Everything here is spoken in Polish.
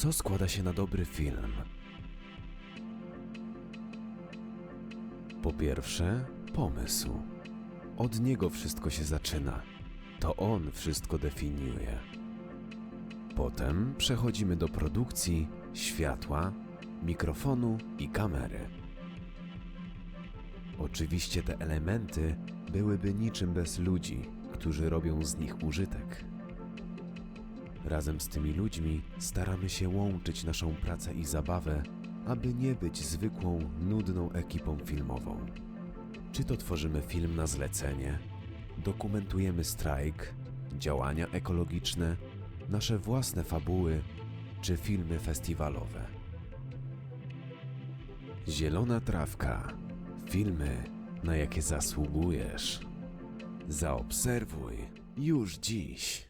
Co składa się na dobry film? Po pierwsze, pomysł. Od niego wszystko się zaczyna. To on wszystko definiuje. Potem przechodzimy do produkcji, światła, mikrofonu i kamery. Oczywiście te elementy byłyby niczym bez ludzi, którzy robią z nich użytek. Razem z tymi ludźmi staramy się łączyć naszą pracę i zabawę, aby nie być zwykłą, nudną ekipą filmową. Czy to tworzymy film na zlecenie, dokumentujemy strajk, działania ekologiczne, nasze własne fabuły czy filmy festiwalowe. Zielona trawka. Filmy, na jakie zasługujesz. Zaobserwuj już dziś.